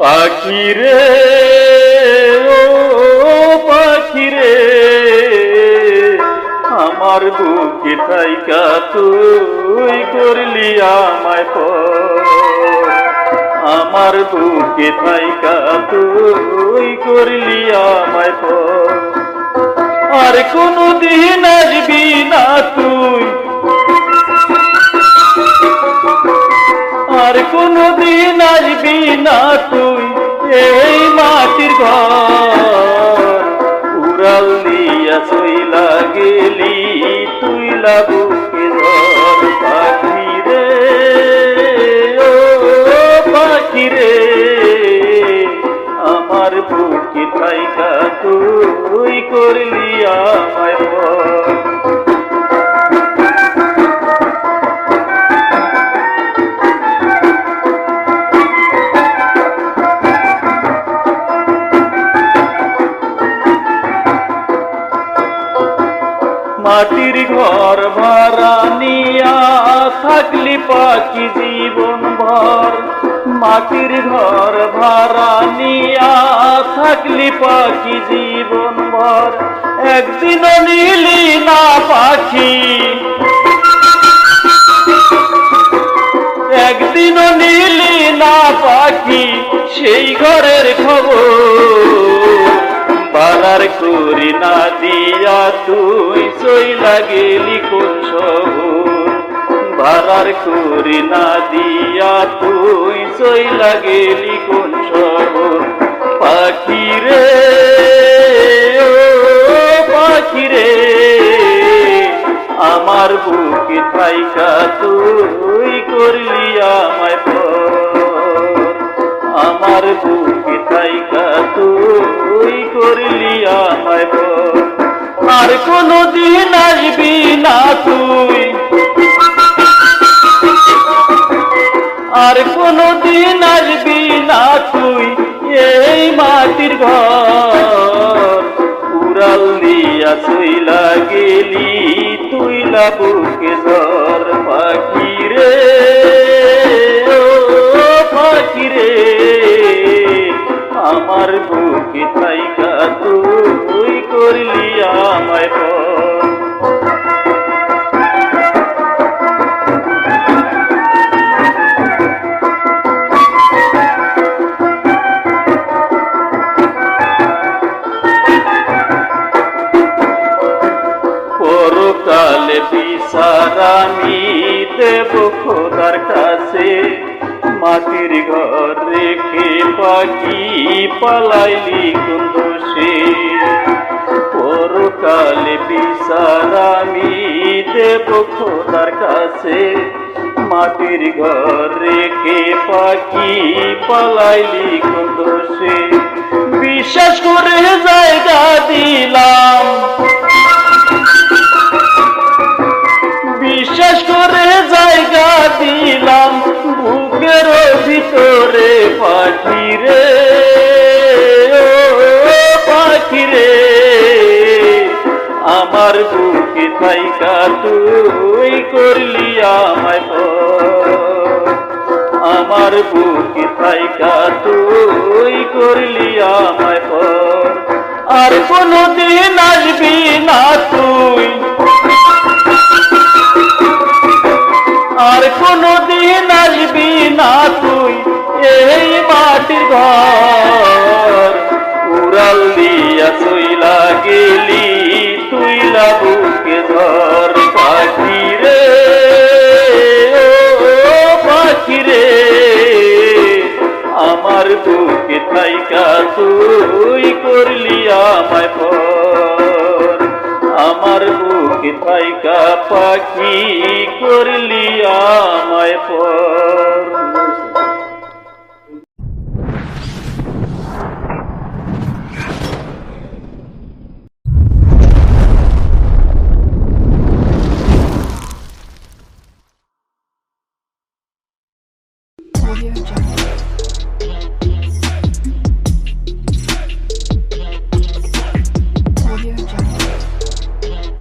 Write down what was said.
পাখি রে ও পাখি রে আমার বুকে থাইকা তুই করলি আমায় আমার বুকে থাইকা তুই করলি আমায় আর কোনো দিন আসবি না তুই আর কোনো দিন আসবি না তুই এই মাটির ঘর। উড়াল গেলি তুই লাগুকে পাখি রে। ও রে, আমার বুকে থাইকা তুই করলি মাটির ঘর ভাড়া নিয়া থাকলি পাখি জীবন ভর। মাটির ঘর ভাড়া নিয়া থাকলি পাখি জীবন ভর। একদিনও নিলি না পাখি। একদিনও নিলি না পাখি, সেই ঘরের খবর বারার করি না দিয়া তুই চইলা গেলি কোন বারার করি না দিয়া তুই চইলা গেলি কোন পাখি রে পাখি রে, আমার বুকে থাইকা তুই করলি আমায় আমার বুকে থাইকা তুই করলি আর কোনো দিন আসবি না তুই। আর কোনো দিন আসবি না তুই। এই মাটির ঘর উড়াল দিয়া চইলা গেলি তুই লাবুকে ধর পাখি। পরকালে বিচারামি দেব খোদার কাছে। মাটির ঘর রেখে পাখি পালাইলি কুন্দসে। পরকালে বিচারামি দেব খোদার কাছে। মাটির ঘর রেখে পাখি পালাইলি কুন্দসে। বিশ্বাস করে জায়গা দিলাম। রে পাখি রে আমার বুকে থাইকা তুই করলি আমায় আমার বুকে থাইকা তুই করলি আমায় আর কোনো দিন আসবি না তুই। আর কোনো মাটির ঘর। উড়াল দিয়া চইলা গেলি তুই লাবুকে ধর পাখি রে ও পাখি রে আমার বুকে থাইকা তুই করলি আমায় পর। আমার বুকে থাইকা পাখি করলি আমায় পর। 我比较。